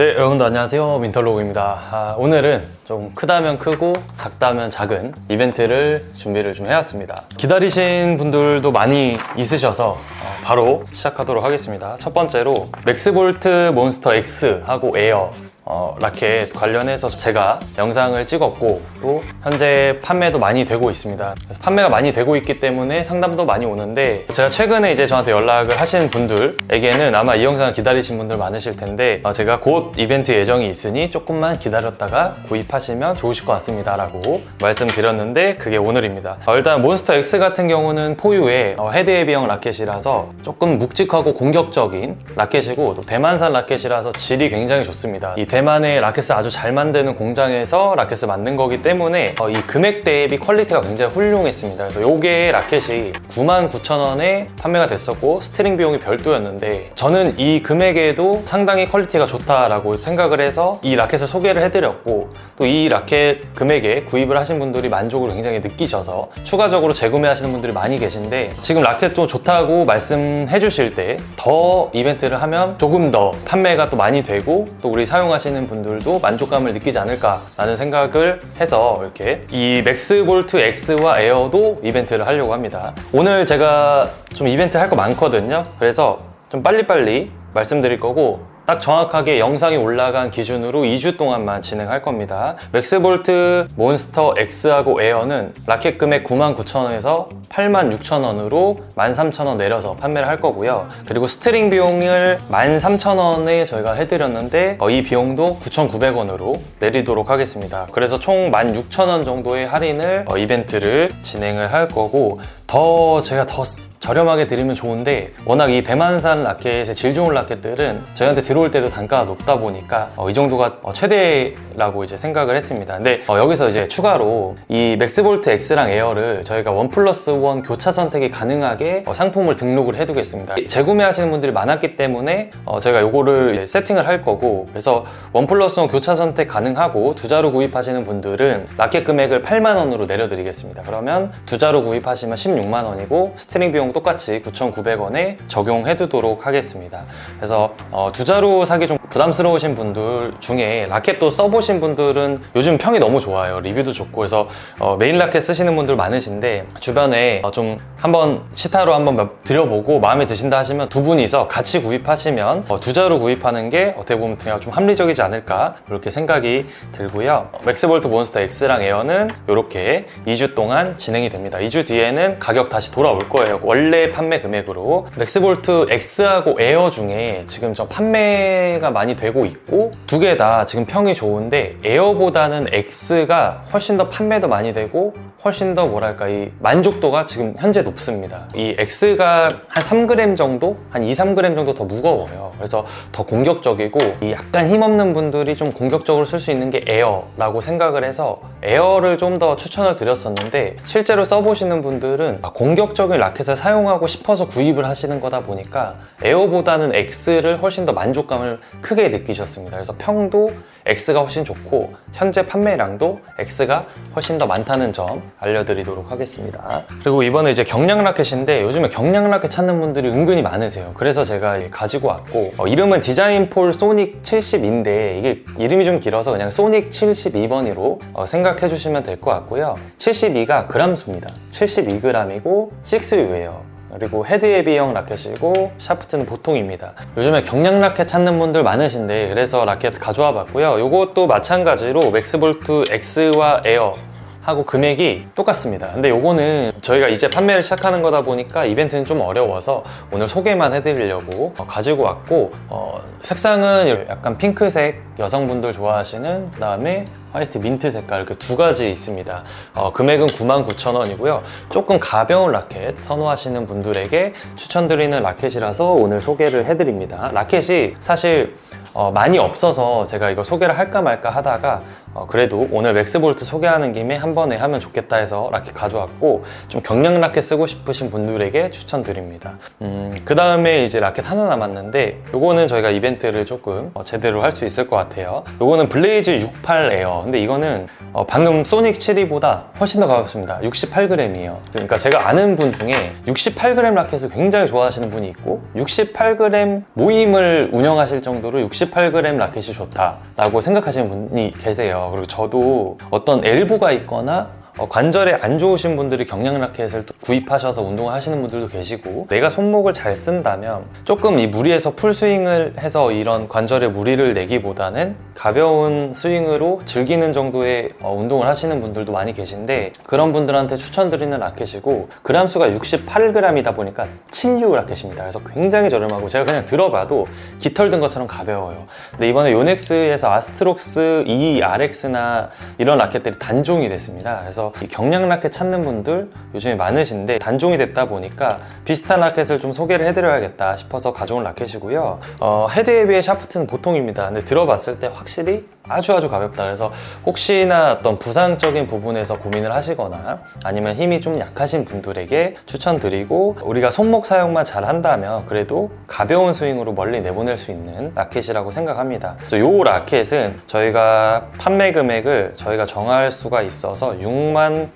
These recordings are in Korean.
네, 여러분들 안녕하세요. 민털로그입니다. 아, 오늘은 좀 크다면 크고 작다면 작은 이벤트를 준비를 좀 해왔습니다. 기다리신 분들도 많이 있으셔서 어, 바로 시작하도록 하겠습니다. 첫 번째로 맥스볼트 몬스터 X하고 에어 어, 라켓 관련해서 제가 영상을 찍었고 또 현재 판매도 많이 되고 있습니다. 그래서 판매가 많이 되고 있기 때문에 상담도 많이 오는데 제가 최근에 이제 저한테 연락을 하신 분들에게는 아마 이 영상을 기다리신 분들 많으실 텐데 어, 제가 곧 이벤트 예정이 있으니 조금만 기다렸다가 구입하시면 좋으실 것 같습니다라고 말씀드렸는데 그게 오늘입니다. 어, 일단 몬스터 X 같은 경우는 포유의 어, 헤드 헤비형 라켓이라서 조금 묵직하고 공격적인 라켓이고 또 대만산 라켓이라서 질이 굉장히 좋습니다. 이 대만의 라켓을 아주 잘 만드는 공장에서 라켓을 만든 거기 때문에 어, 이 금액 대비 퀄리티가 굉장히 훌륭했습니다. 그래서 요게 라켓이 99,000원에 판매가 됐었고 스트링 비용이 별도였는데 저는 이 금액에도 상당히 퀄리티가 좋다라고 생각을 해서 이 라켓을 소개를 해드렸고 또 이 라켓 금액에 구입을 하신 분들이 만족을 굉장히 느끼셔서 추가적으로 재구매하시는 분들이 많이 계신데 지금 라켓 좀 좋다고 말씀해 주실 때 더 이벤트를 하면 조금 더 판매가 또 많이 되고 또 우리 사용하시는 분들도 만족감을 느끼지 않을까라는 생각을 해서 이렇게 이 맥스볼트 X와 에어도 이벤트를 하려고 합니다. 오늘 제가 좀 이벤트 할 거 많거든요. 그래서 좀 빨리빨리 말씀드릴 거고 딱 정확하게 영상이 올라간 기준으로 2주 동안만 진행할 겁니다. 맥스볼트 몬스터 X하고 에어는 라켓 금액 99,000원에서 86,000원으로 13,000원 내려서 판매를 할 거고요. 그리고 스트링 비용을 13,000원에 저희가 해드렸는데 어, 이 비용도 9,900원으로 내리도록 하겠습니다. 그래서 총 16,000원 정도의 할인을 어, 이벤트를 진행을 할 거고 더 제가 더 저렴하게 드리면 좋은데 워낙 이 대만산 라켓의 질 좋은 라켓들은 저희한테 들어올 때도 단가가 높다 보니까 어, 이 정도가 어, 최대라고 이제 생각을 했습니다. 근데 어, 여기서 이제 추가로 이 맥스볼트 X랑 에어를 저희가 원 플러스 원 교차 선택이 가능하게 어, 상품을 등록을 해두겠습니다. 재구매하시는 분들이 많았기 때문에 어, 저희가 요거를 세팅을 할 거고 그래서 원 플러스 원 교차 선택 가능하고 두 자루 구입하시는 분들은 라켓 금액을 8만 원으로 내려드리겠습니다. 그러면 두 자루 구입하시면 16만 원이고 스트링 비용 똑같이 9,900원에 적용해 두도록 하겠습니다. 그래서 어, 두 자루 사기 좀 부담스러우신 분들 중에 라켓도 써보신 분들은 요즘 평이 너무 좋아요. 리뷰도 좋고 그래서 어, 메인 라켓 쓰시는 분들 많으신데 주변에 어, 좀 한번 시타로 한번 몇- 드려보고 마음에 드신다 하시면 두 분이서 같이 구입하시면 어, 두 자루 구입하는 게 어떻게 보면 그냥 좀 합리적이지 않을까 이렇게 생각이 들고요. 어, 맥스볼트 몬스터 X랑 에어는 이렇게 2주 동안 진행이 됩니다. 2주 뒤에는 가격 다시 돌아올 거예요. 원래 판매 금액으로 맥스볼트 X하고 에어 중에 지금 저 판매가 많이 되고 있고 두 개 다 지금 평이 좋은데 에어보다는 X가 훨씬 더 판매도 많이 되고 훨씬 더 뭐랄까 이 만족도가 지금 현재 높습니다. 이 X가 한 3g 정도, 한 2, 3g 정도 더 무거워요. 그래서 더 공격적이고 이 약간 힘없는 분들이 좀 공격적으로 쓸 수 있는 게 에어라고 생각을 해서 에어를 좀 더 추천을 드렸었는데 실제로 써보시는 분들은 아, 공격적인 라켓을 사용하고 싶어서 구입을 하시는 거다 보니까 에어보다는 X를 훨씬 더 만족감을 크게 느끼셨습니다. 그래서 평도 X가 훨씬 좋고 현재 판매량도 X가 훨씬 더 많다는 점 알려드리도록 하겠습니다. 그리고 이번에 이제 경량 라켓인데 요즘에 경량 라켓 찾는 분들이 은근히 많으세요. 그래서 제가 가지고 왔고 어, 이름은 디자인폴 소닉 70인데 이게 이름이 좀 길어서 그냥 소닉 72번이로 생각해 주시면 될 것 같고요. 72가 그람 수입니다. 72g이고 6U예요. 그리고 헤드 헤비형 라켓이고 샤프트는 보통입니다. 요즘에 경량 라켓 찾는 분들 많으신데 그래서 라켓 가져와 봤고요. 이것도 마찬가지로 맥스볼트 X와 에어 하고 금액이 똑같습니다. 근데 요거는 저희가 이제 판매를 시작하는 거다 보니까 이벤트는 좀 어려워서 오늘 소개만 해드리려고 어, 가지고 왔고 어, 색상은 약간 핑크색 여성분들 좋아하시는 그 다음에 화이트 민트 색깔 이렇게 두 가지 있습니다. 어, 금액은 99,000원이고요. 조금 가벼운 라켓 선호하시는 분들에게 추천드리는 라켓이라서 오늘 소개를 해드립니다. 라켓이 사실 어, 많이 없어서 제가 이거 소개를 할까 말까 하다가 어, 그래도 오늘 맥스볼트 소개하는 김에 한 번에 하면 좋겠다 해서 라켓 가져왔고 좀 경량 라켓 쓰고 싶으신 분들에게 추천드립니다. 음, 그 다음에 이제 라켓 하나 남았는데 요거는 저희가 이벤트를 조금 어, 제대로 할 수 있을 것 같아요. 요거는 블레이즈 68 에어. 근데 이거는 어, 방금 소닉 7이보다 훨씬 더 가볍습니다. 68g이에요. 그러니까 제가 아는 분 중에 68g 라켓을 굉장히 좋아하시는 분이 있고 68g 모임을 운영하실 정도로 68g 라켓이 좋다라고 생각하시는 분이 계세요. 그리고 저도 어떤 엘보가 있거나 어, 관절에 안 좋으신 분들이 경량 라켓을 또 구입하셔서 운동을 하시는 분들도 계시고 내가 손목을 잘 쓴다면 조금 이 무리해서 풀 스윙을 해서 이런 관절에 무리를 내기보다는 가벼운 스윙으로 즐기는 정도의 어, 운동을 하시는 분들도 많이 계신데 그런 분들한테 추천드리는 라켓이고 그람 수가 68g이다 보니까 76 라켓입니다. 그래서 굉장히 저렴하고 제가 그냥 들어봐도 깃털 든 것처럼 가벼워요. 근데 이번에 요넥스에서 아스트록스 ERX나 이런 라켓들이 단종이 됐습니다. 그래서 이 경량 라켓 찾는 분들 요즘에 많으신데 단종이 됐다 보니까 비슷한 라켓을 좀 소개를 해드려야겠다 싶어서 가져온 라켓이고요. 어, 헤드에 비해 샤프트는 보통입니다. 근데 들어봤을 때 확실히 아주 아주 가볍다. 그래서 혹시나 어떤 부상적인 부분에서 고민을 하시거나 아니면 힘이 좀 약하신 분들에게 추천드리고 우리가 손목 사용만 잘 한다면 그래도 가벼운 스윙으로 멀리 내보낼 수 있는 라켓이라고 생각합니다. 이 라켓은 저희가 판매 금액을 저희가 정할 수가 있어서 6만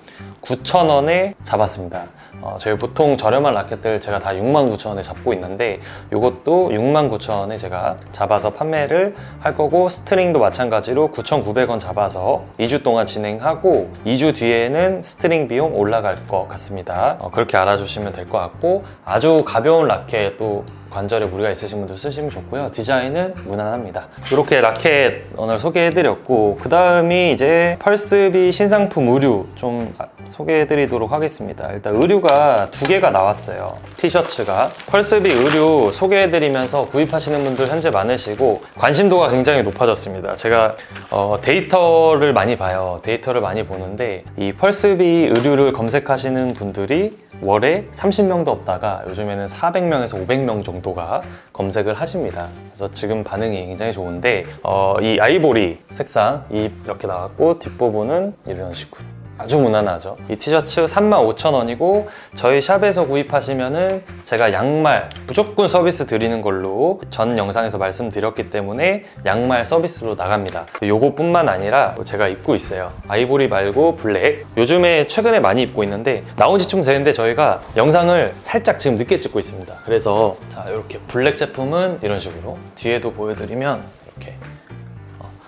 9천 원에 잡았습니다. 어, 저희 보통 저렴한 라켓들 제가 다 6만 9천 원에 잡고 있는데 이것도 6만 9천 원에 제가 잡아서 판매를 할 거고 스트링도 마찬가지로 9,900원 잡아서 2주 동안 진행하고 2주 뒤에는 스트링 비용 올라갈 것 같습니다. 어, 그렇게 알아주시면 될 것 같고 아주 가벼운 라켓 또 관절에 무리가 있으신 분들 쓰시면 좋고요. 디자인은 무난합니다. 이렇게 라켓 오늘 소개해드렸고 그 다음이 이제 펄스비 신상품 의류 좀 소개해드리도록 하겠습니다. 일단 의류가 두 개가 나왔어요. 티셔츠가 펄스비 의류 소개해드리면서 구입하시는 분들 현재 많으시고 관심도가 굉장히 높아졌습니다. 제가 어, 데이터를 많이 봐요. 데이터를 많이 보는데 이 펄스비 의류를 검색하시는 분들이 월에 30명도 없다가 요즘에는 400명에서 500명 정도 가 검색을 하십니다. 그래서 지금 반응이 굉장히 좋은데 어, 이 아이보리 색상 이 이렇게 나왔고 뒷부분은 이런 식으로 아주 무난하죠. 이 티셔츠 35,000원이고 저희 샵에서 구입하시면은 제가 양말 무조건 서비스 드리는 걸로 전 영상에서 말씀드렸기 때문에 양말 서비스로 나갑니다. 요거뿐만 아니라 제가 입고 있어요. 아이보리 말고 블랙. 요즘에 최근에 많이 입고 있는데 나온 지 좀 되는데 저희가 영상을 살짝 지금 늦게 찍고 있습니다. 그래서 자 이렇게 블랙 제품은 이런 식으로 뒤에도 보여드리면 이렇게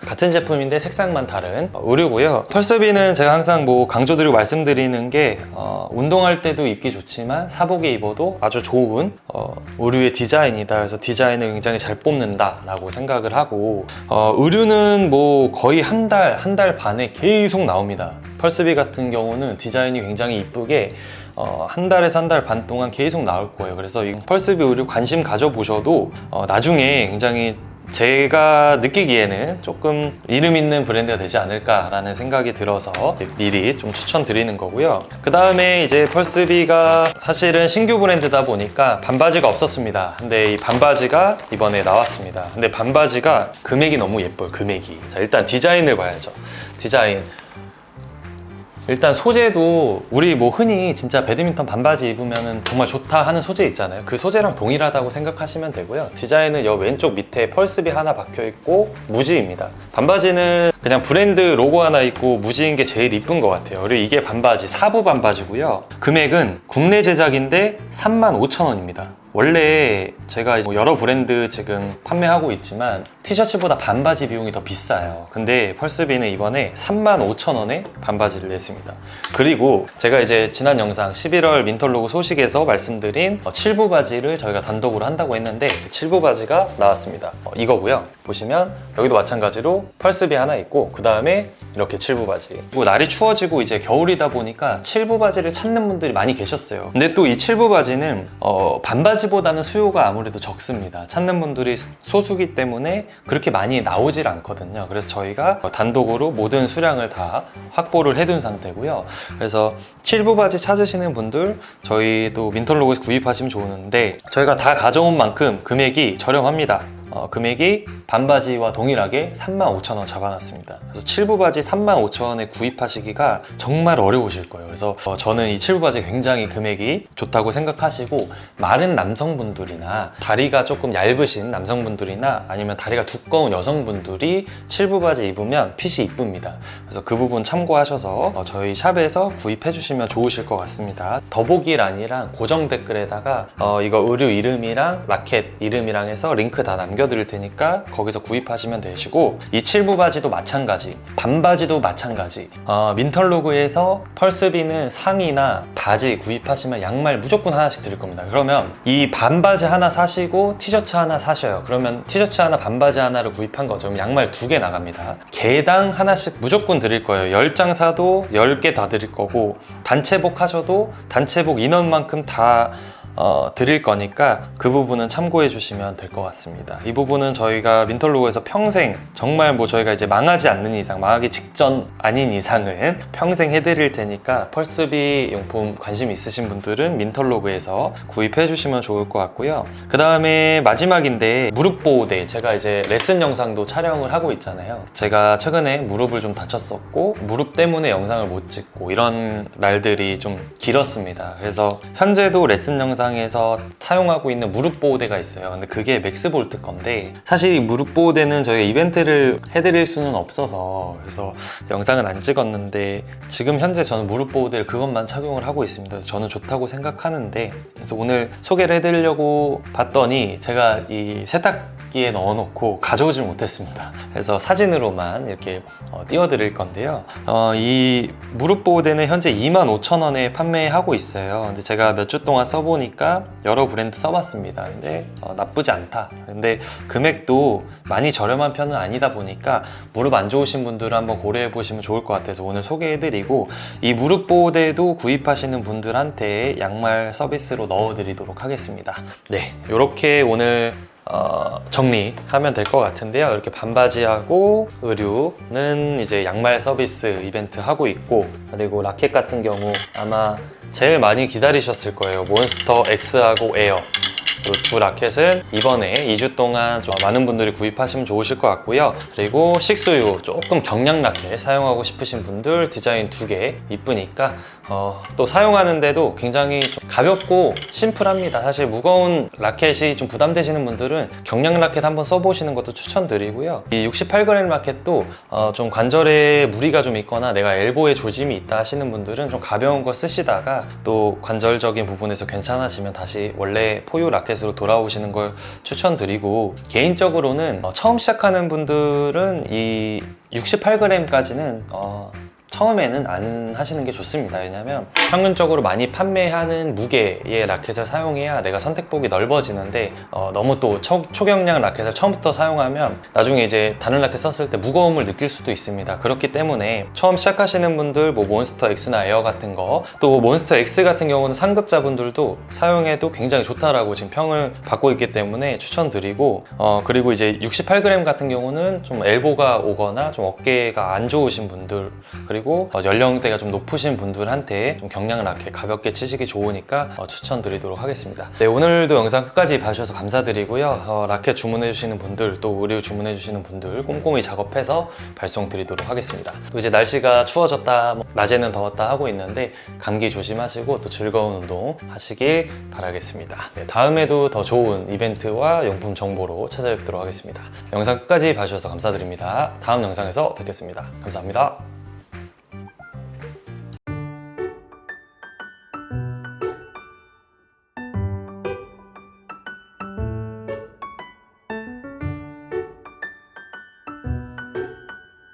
같은 제품인데 색상만 다른 어, 의류고요. 펄스비는 제가 항상 뭐 강조드리고 말씀드리는 게 어, 운동할 때도 입기 좋지만 사복에 입어도 아주 좋은 어, 의류의 디자인이다. 그래서 디자인을 굉장히 잘 뽑는다라고 생각을 하고 어, 의류는 뭐 거의 한 달, 한 달 반에 계속 나옵니다. 펄스비 같은 경우는 디자인이 굉장히 이쁘게 어, 한 달에서 한 달 반 동안 계속 나올 거예요. 그래서 이 펄스비 의류 관심 가져보셔도 어, 나중에 굉장히 제가 느끼기에는 조금 이름 있는 브랜드가 되지 않을까라는 생각이 들어서 미리 좀 추천드리는 거고요. 그 다음에 이제 펄스비가 사실은 신규 브랜드다 보니까 반바지가 없었습니다. 근데 이 반바지가 이번에 나왔습니다. 근데 반바지가 금액이 너무 예뻐요. 금액이. 자, 일단 디자인을 봐야죠. 디자인. 일단 소재도 우리 뭐 흔히 진짜 배드민턴 반바지 입으면 정말 좋다 하는 소재 있잖아요. 그 소재랑 동일하다고 생각하시면 되고요. 디자인은 여 왼쪽 밑에 펄스비 하나 박혀 있고 무지입니다. 반바지는 그냥 브랜드 로고 하나 있고 무지인 게 제일 이쁜 것 같아요. 그리고 이게 반바지, 사부 반바지고요. 금액은 국내 제작인데 35,000원입니다. 원래 제가 뭐 여러 브랜드 지금 판매하고 있지만 티셔츠보다 반바지 비용이 더 비싸요. 근데 펄스비는 이번에 35,000원에 반바지를 냈습니다. 그리고 제가 이제 지난 영상 11월 민털로그 소식에서 말씀드린 7부 바지를 저희가 단독으로 한다고 했는데 그 7부 바지가 나왔습니다. 어, 이거고요. 보시면 여기도 마찬가지로 펄스비 하나 있고 그 다음에 이렇게 7부 바지. 그리고 날이 추워지고 이제 겨울이다 보니까 7부 바지를 찾는 분들이 많이 계셨어요. 근데 또 이 7부 바지는 어, 반바지 보다는 수요가 아무래도 적습니다. 찾는 분들이 소수기 때문에 그렇게 많이 나오질 않거든요. 그래서 저희가 단독으로 모든 수량을 다 확보를 해둔 상태고요. 그래서 7부 바지 찾으시는 분들 저희도 민털로그에서 구입하시면 좋은데 저희가 다 가져온 만큼 금액이 저렴합니다. 어, 금액이 반바지와 동일하게 35,000원 잡아놨습니다. 그래서 7부 바지 35,000원에 구입하시기가 정말 어려우실 거예요. 그래서 어, 저는 이 7부 바지 굉장히 금액이 좋다고 생각하시고 마른 남성분들이나 다리가 조금 얇으신 남성분들이나 아니면 다리가 두꺼운 여성분들이 7부 바지 입으면 핏이 이쁩니다. 그래서 그 부분 참고하셔서 어, 저희 샵에서 구입해 주시면 좋으실 것 같습니다. 더보기란이랑 고정 댓글에다가 어, 이거 의류 이름이랑 라켓 이름이랑 해서 링크 다 남겨 드릴 테니까 거기서 구입하시면 되시고 이 7부 바지도 마찬가지 반바지도 마찬가지 어, 민털로그에서 펄스비는 상의나 바지 구입하시면 양말 무조건 하나씩 드릴 겁니다. 그러면 이 반바지 하나 사시고 티셔츠 하나 사셔요. 그러면 티셔츠 하나 반바지 하나를 구입한 거죠. 그럼 양말 두 개 나갑니다. 개당 하나씩 무조건 드릴 거예요. 10장 사도 10개 다 드릴 거고 단체복 하셔도 단체복 인원만큼 다 어, 드릴 거니까 그 부분은 참고해 주시면 될 것 같습니다. 이 부분은 저희가 민털로그에서 평생 정말 뭐 저희가 이제 망하지 않는 이상 망하기 직전 아닌 이상은 평생 해드릴 테니까 펄스비 용품 관심 있으신 분들은 민털로그에서 구입해 주시면 좋을 것 같고요. 그 다음에 마지막인데 무릎 보호대 제가 이제 레슨 영상도 촬영을 하고 있잖아요. 제가 최근에 무릎을 좀 다쳤었고 무릎 때문에 영상을 못 찍고 이런 날들이 좀 길었습니다. 그래서 현재도 레슨 영상 에서 사용하고 있는 무릎 보호대가 있어요. 근데 그게 맥스볼트 건데 사실 이 무릎 보호대는 저희가 이벤트를 해드릴 수는 없어서 그래서 영상은 안 찍었는데 지금 현재 저는 무릎 보호대를 그것만 착용을 하고 있습니다. 저는 좋다고 생각하는데 그래서 오늘 소개를 해드리려고 봤더니 제가 이 세탁 기에 넣어놓고 가져오질 못했습니다. 그래서 사진으로만 이렇게 어, 띄워드릴 건데요. 어, 이 무릎 보호대는 현재 25,000원에 판매하고 있어요. 근데 제가 몇 주 동안 써보니까 여러 브랜드 써봤습니다. 근데 어, 나쁘지 않다. 근데 금액도 많이 저렴한 편은 아니다 보니까 무릎 안 좋으신 분들은 한번 고려해 보시면 좋을 것 같아서 오늘 소개해드리고 이 무릎 보호대도 구입하시는 분들한테 양말 서비스로 넣어드리도록 하겠습니다. 네, 이렇게 오늘 어, 정리하면 될 것 같은데요. 이렇게 반바지하고 의류는 이제 양말 서비스 이벤트 하고 있고 그리고 라켓 같은 경우 아마 제일 많이 기다리셨을 거예요. 몬스터 X하고 에어. 이두 라켓은 이번에 2주 동안 좀 많은 분들이 구입하시면 좋으실 것 같고요. 그리고 식수유 조금 경량 라켓 사용하고 싶으신 분들 디자인 두 개 이쁘니까 어, 또 사용하는데도 굉장히 좀 가볍고 심플합니다. 사실 무거운 라켓이 좀 부담되시는 분들은 경량 라켓 한번 써보시는 것도 추천드리고요. 이 68g 라켓도 어, 좀 관절에 무리가 좀 있거나 내가 엘보에 조짐이 있다 하시는 분들은 좀 가벼운 거 쓰시다가 또 관절적인 부분에서 괜찮아지면 다시 원래 포유 라켓 으로 돌아오시는 걸 추천드리고 개인적으로는 어, 처음 시작하는 분들은 이 68g까지는 처음에는 안 하시는 게 좋습니다. 왜냐면 평균적으로 많이 판매하는 무게의 라켓을 사용해야 내가 선택폭이 넓어지는데 어, 너무 또 초, 초경량 라켓을 처음부터 사용하면 나중에 이제 다른 라켓 썼을 때 무거움을 느낄 수도 있습니다. 그렇기 때문에 처음 시작하시는 분들 뭐 몬스터 X나 에어 같은 거 또 몬스터 X 같은 경우는 상급자분들도 사용해도 굉장히 좋다라고 지금 평을 받고 있기 때문에 추천드리고 어, 그리고 이제 68g 같은 경우는 좀 엘보가 오거나 좀 어깨가 안 좋으신 분들 그리고 어, 연령대가 좀 높으신 분들한테 좀 경량 라켓 가볍게 치시기 좋으니까 어, 추천드리도록 하겠습니다. 네, 오늘도 영상 끝까지 봐주셔서 감사드리고요. 어, 라켓 주문해주시는 분들 또 의류 주문해주시는 분들 꼼꼼히 작업해서 발송 드리도록 하겠습니다. 또 이제 날씨가 추워졌다, 뭐 낮에는 더웠다 하고 있는데 감기 조심하시고 또 즐거운 운동 하시길 바라겠습니다. 네, 다음에도 더 좋은 이벤트와 용품 정보로 찾아뵙도록 하겠습니다. 영상 끝까지 봐주셔서 감사드립니다. 다음 영상에서 뵙겠습니다. 감사합니다.